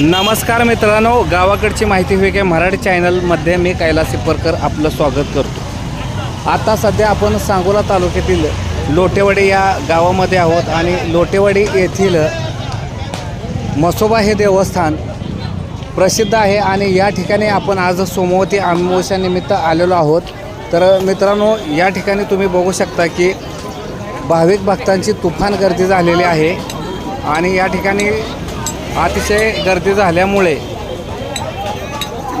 नमस्कार मित्रांनो गावाकडची माहिती वेगळ्या मराठी चॅनलमध्ये मी कैलास सिपरकर आपलं स्वागत करतो. आता सध्या आपण सांगोला तालुक्यातील लोटेवाडी या गावामध्ये आहोत आणि लोटेवाडी येथील मसोबा हे देवस्थान प्रसिद्ध आहे आणि या ठिकाणी आपण आज सोमवती अमावस्यानिमित्त आलेलो आहोत. तर मित्रांनो या ठिकाणी तुम्ही बघू शकता की भाविक भक्तांची तुफान गर्दी झालेली आहे. आणि या ठिकाणी अतिशय गर्दी झाल्यामुळे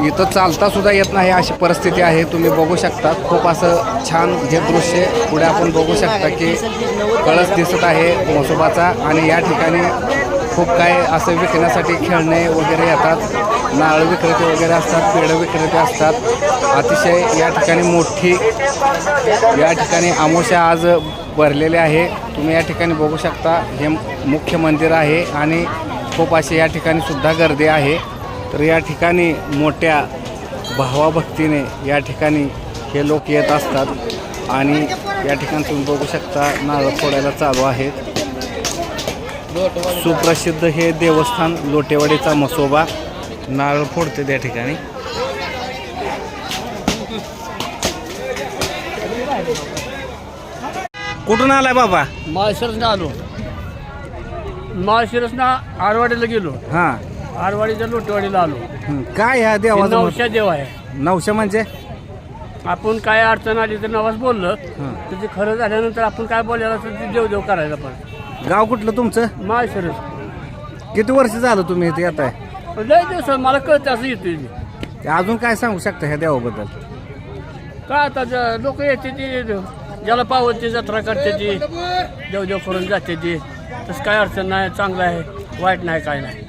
इथं चालतासुद्धा येत नाही अशी परिस्थिती आहे. तुम्ही बघू शकता खूप असं छान जे दृश्य पुढे आपण बघू शकता की कळस दिसत आहे मोसोबाचा आणि या ठिकाणी खूप काय असं विकण्यासाठी खेळणे वगैरे येतात. नारळ विक्रेते वगैरे असतात पेढं विक्रेते असतात. अतिशय या ठिकाणी मोठी या ठिकाणी आमोशा आज भरलेले आहे. तुम्ही या ठिकाणी बघू शकता हे मुख्य मंदिर आहे आणि खूप अशी या ठिकाणी सुद्धा गर्दी आहे. तर या ठिकाणी मोठ्या भावाभक्तीने या ठिकाणी हे लोक येत असतात आणि या ठिकाणी तुम्ही बघू शकता नारळ फोडायला चालू आहे सुप्रसिद्ध हे देवस्थान लोटेवाडीचा मसोबा. नारळ फोडते त्या ठिकाणी. कुठून आलाय बाबा? माळशिरसनं आलो. माळशिरसनं आरवाडीला गेलो. हां. आरवाडीच्या लोटेवाडीला आलो. हं. काय ह्या हे देवाचं नवशा देव आहे. नवशे म्हणजे? आपण काय अडचण आली तर नवाज बोललं. हं. तर ते खरं झाल्यानंतर आपण काय बोलायला असेल ते देव देव करायला पण. गाव कुठलं तुमचं? माळशिरस. किती वर्ष झालं तुम्ही इथे येत आहे लय दिवस मला कळतं असं येते मी. अजून काय सांगू शकता ह्या देवाबद्दल? काय आता लोक येते ती ज्याला पावत ती जत्रा करते ती देव देव करून जाते ती. तसं काय अडचण नाही चांगलं आहे वाईट नाही काय नाही.